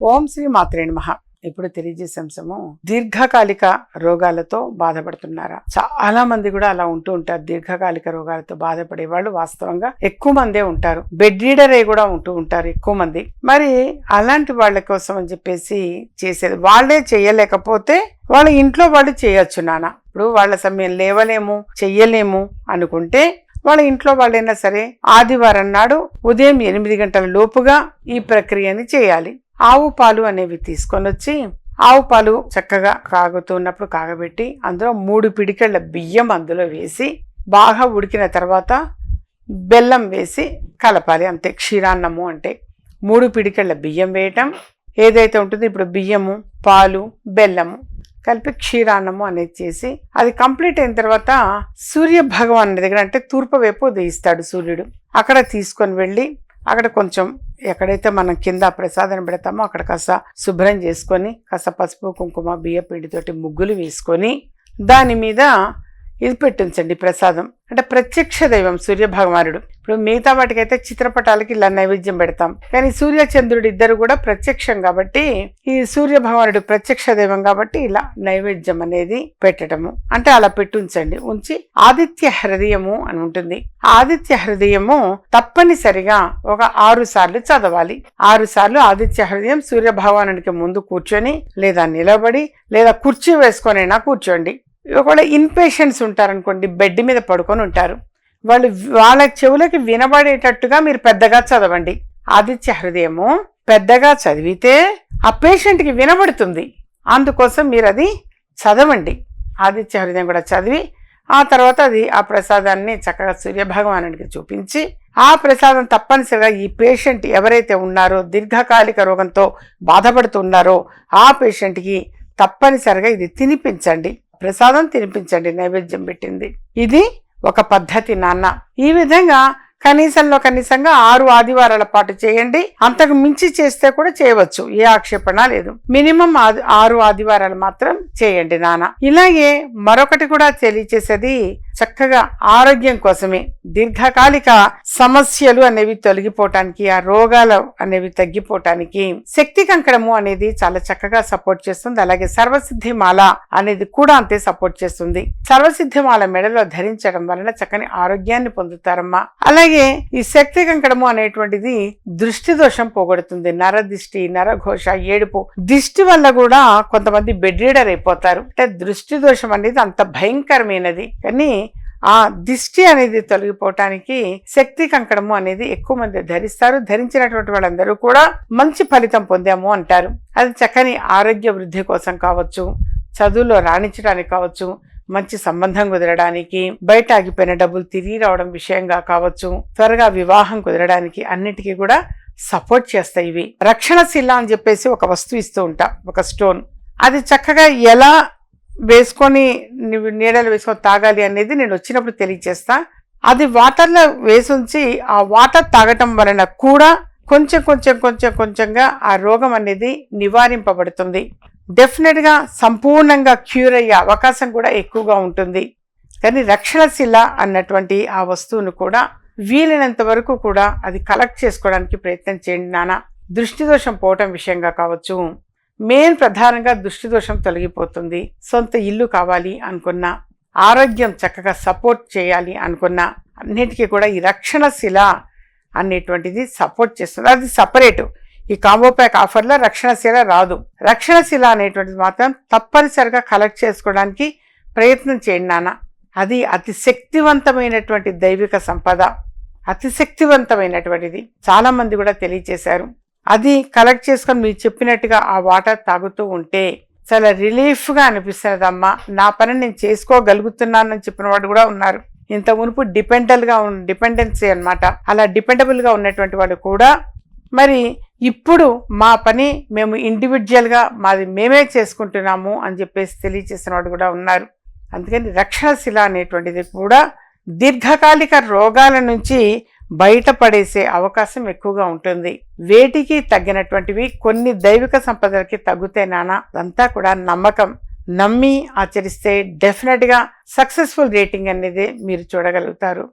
ఓం శ్రీ మాత్రే మహా ఇప్పుడు తెలియజేసే అంశము దీర్ఘకాలిక రోగాలతో బాధపడుతున్నారా? చాలా మంది కూడా అలా ఉంటూ ఉంటారు. దీర్ఘకాలిక రోగాలతో బాధపడే వాళ్ళు వాస్తవంగా ఎక్కువ మందే ఉంటారు. బెడ్ రీడర్ అయి కూడా ఉంటూ ఉంటారు ఎక్కువ మంది. మరి అలాంటి వాళ్ళ కోసం అని చెప్పేసి చేసేది వాళ్ళే చేయలేకపోతే వాళ్ళ ఇంట్లో వాళ్ళు చేయొచ్చు నాన్న ఇప్పుడు వాళ్ళ సమయం లేవలేము చెయ్యలేము అనుకుంటే వాళ్ళ ఇంట్లో వాళ్ళైనా సరే ఆదివారం నాడు ఉదయం ఎనిమిది గంటల లోపుగా ఈ ప్రక్రియని చేయాలి. ఆవు పాలు అనేవి తీసుకొని వచ్చి ఆవు పాలు చక్కగా కాగుతున్నప్పుడు కాగబెట్టి అందులో మూడు పిడికెళ్ళ బియ్యం అందులో వేసి బాగా ఉడికిన తర్వాత బెల్లం వేసి కలపాలి. అంతే. క్షీరాన్నము అంటే మూడు పిడికెళ్ళ బియ్యం వేయటం. ఏదైతే ఉంటుందో ఇప్పుడు బియ్యము పాలు బెల్లము కలిపి క్షీరాన్నము అనేది చేసి అది కంప్లీట్ అయిన తర్వాత సూర్య భగవాన్ దగ్గర అంటే తూర్పు వైపు ఉదయిస్తాడు సూర్యుడు. అక్కడ తీసుకొని వెళ్ళి అక్కడ కొంచెం ఎక్కడైతే మనం కింద ప్రసాదం పెడతామో అక్కడ కాస్త శుభ్రం చేసుకొని కాస్త పసుపు కుంకుమ బియ్య పిండితోటి ముగ్గులు వేసుకొని దాని మీద ఇది పెట్టించండి ప్రసాదం. అంటే ప్రత్యక్ష దైవం సూర్య భగవానుడు. ఇప్పుడు మిగతా వాటికైతే చిత్రపటాలకి ఇలా నైవేద్యం పెడతాం. కానీ సూర్య చంద్రుడు ఇద్దరు కూడా ప్రత్యక్షం కాబట్టి ఈ సూర్య భగవానుడు ప్రత్యక్ష దైవం కాబట్టి ఇలా నైవేద్యం అనేది పెట్టడము. అంటే అలా పెట్టుంచండి. ఉంచి ఆదిత్య హృదయము అని ఉంటుంది. ఆదిత్య హృదయము తప్పనిసరిగా ఒక ఆరు సార్లు చదవాలి. ఆరు సార్లు ఆదిత్య హృదయం సూర్య భగవానుడికి ముందు కూర్చొని లేదా నిలబడి లేదా కుర్చీ వేసుకొనైనా కూర్చోండి. ఒకవేళ ఇన్పేషెంట్స్ ఉంటారనుకోండి బెడ్ మీద పడుకొని ఉంటారు. వాళ్ళు వాళ్ళ చెవులకి వినబడేటట్టుగా మీరు పెద్దగా చదవండి. ఆదిత్య హృదయము పెద్దగా చదివితే ఆ పేషెంట్కి వినబడుతుంది. అందుకోసం మీరు అది చదవండి. ఆదిత్య హృదయం కూడా చదివి ఆ తర్వాత అది ఆ ప్రసాదాన్ని చక్కగా సూర్యభగవానుడికి చూపించి ఆ ప్రసాదం తప్పనిసరిగా ఈ పేషెంట్ ఎవరైతే ఉన్నారో దీర్ఘకాలిక రోగంతో బాధపడుతున్నారో ఆ పేషెంట్కి తప్పనిసరిగా ఇది తినిపించండి. ప్రసాదం తినిపించండి నైవేద్యం పెట్టింది. ఇది ఒక పద్ధతి నాన్న. ఈ విధంగా కనీసంలో కనీసంగా ఆరు ఆదివారాల పాటు చేయండి. అంతకు మించి చేస్తే కూడా చేయవచ్చు. ఏ ఆక్షేపణ లేదు. మినిమం ఆరు ఆదివారాలు మాత్రం చేయండి నాన్న. ఇలాగే మరొకటి కూడా తెలియచేసేది చక్కగా ఆరోగ్యం కోసమే దీర్ఘకాలిక సమస్యలు అనేవి తొలగిపోవటానికి ఆ రోగాలు అనేవి తగ్గిపోవటానికి శక్తి కంకణము అనేది చాలా చక్కగా సపోర్ట్ చేస్తుంది. అలాగే సర్వసిద్ధి మాల అనేది కూడా అంతే సపోర్ట్ చేస్తుంది. సర్వసిద్ధి మాల మెడలో ధరించడం వలన చక్కని ఆరోగ్యాన్ని పొందుతారమ్మా. అలాగే ఈ శక్తి కంకణము అనేటువంటిది దృష్టి దోషం పోగొడుతుంది. నర దిష్టి నరఘోష ఏడుపు దిష్టి వల్ల కూడా కొంతమంది బెడ్ రీడర్ అయిపోతారు. అంటే దృష్టి దోషం అనేది అంత భయంకరమైనది. కానీ ఆ దిష్టి అనేది తొలగిపోవటానికి శక్తి కంకణము అనేది ఎక్కువ మంది ధరిస్తారు. ధరించినటువంటి వాళ్ళందరూ కూడా మంచి ఫలితం పొందాము అంటారు. అది చక్కని ఆరోగ్య వృద్ధి కోసం కావచ్చు చదువులో రాణించడానికి కావచ్చు మంచి సంబంధం కుదరడానికి బయట ఆగిపోయిన డబ్బులు తిరిగి రావడం విషయంగా కావచ్చు త్వరగా వివాహం కుదరడానికి అన్నిటికీ కూడా సపోర్ట్ చేస్తాయి ఇవి. రక్షణ శిల అని చెప్పేసి ఒక వస్తువు ఇస్తూ ఉంటా ఒక స్టోన్. అది చక్కగా ఎలా వేసుకొని నీడలు వేసుకొని తాగాలి అనేది నేను వచ్చినప్పుడు తెలియజేస్తా. అది వాటర్లో వేసి ఉంచి ఆ వాటర్ తాగటం వలన కూడా కొంచెం కొంచెం కొంచెం కొంచెంగా ఆ రోగం అనేది నివారింపబడుతుంది. డెఫినెట్గా సంపూర్ణంగా క్యూర్ అయ్యే అవకాశం కూడా ఎక్కువగా ఉంటుంది. కానీ రక్షణశిల అన్నటువంటి ఆ వస్తువును కూడా వీలైనంత వరకు కూడా అది కలెక్ట్ చేసుకోవడానికి ప్రయత్నం చేయండి నాన్న. దృష్టి దోషం పోవటం విషయంగా కావచ్చు. మెయిన్ ప్రధానంగా దృష్టిదోషం తొలగిపోతుంది. సొంత ఇల్లు కావాలి అనుకున్నా ఆరోగ్యం చక్కగా సపోర్ట్ చేయాలి అనుకున్నా అన్నిటికీ కూడా ఈ రక్షణశిల అనేటువంటిది సపోర్ట్ చేస్తుంది. అది సపరేటు. ఈ కాంబో ప్యాక్ ఆఫర్లో రక్షణశీల రాదు. రక్షణశీల అనేటువంటిది మాత్రం తప్పనిసరిగా కలెక్ట్ చేసుకోవడానికి ప్రయత్నం చేయండి నాన్న. అది అతి శక్తివంతమైనటువంటి దైవిక సంపద. అతి శక్తివంతమైనటువంటిది. చాలామంది కూడా తెలియచేశారు. అది కలెక్ట్ చేసుకొని మీరు చెప్పినట్టుగా ఆ వాటర్ తాగుతూ ఉంటే చాలా రిలీఫ్గా అనిపిస్తున్నదమ్మా నా పని నేను చేసుకోగలుగుతున్నానని చెప్పిన వాడు కూడా ఉన్నారు. ఇంత మునుపు డిపెండల్గా డిపెండెన్సీ అనమాట అలా డిపెండబుల్గా ఉన్నటువంటి వాడు కూడా మరి ఇప్పుడు మా పని మేము ఇండివిజువల్గా మాది మేమే చేసుకుంటున్నాము అని చెప్పేసి తెలియచేసిన వాడు కూడా ఉన్నారు. అందుకని రక్షణశిల అనేటువంటిది కూడా దీర్ఘకాలిక రోగాల నుంచి బయటపడేసే అవకాశం ఎక్కువగా ఉంటుంది. వేటికి తగ్గినటువంటివి కొన్ని దైవిక సంపదలకి తగ్గుతే నానా. అంతా కూడా నమ్మకం. నమ్మి ఆచరిస్తే డెఫినెట్గా సక్సెస్ఫుల్ రేటింగ్ అనేది మీరు చూడగలుగుతారు.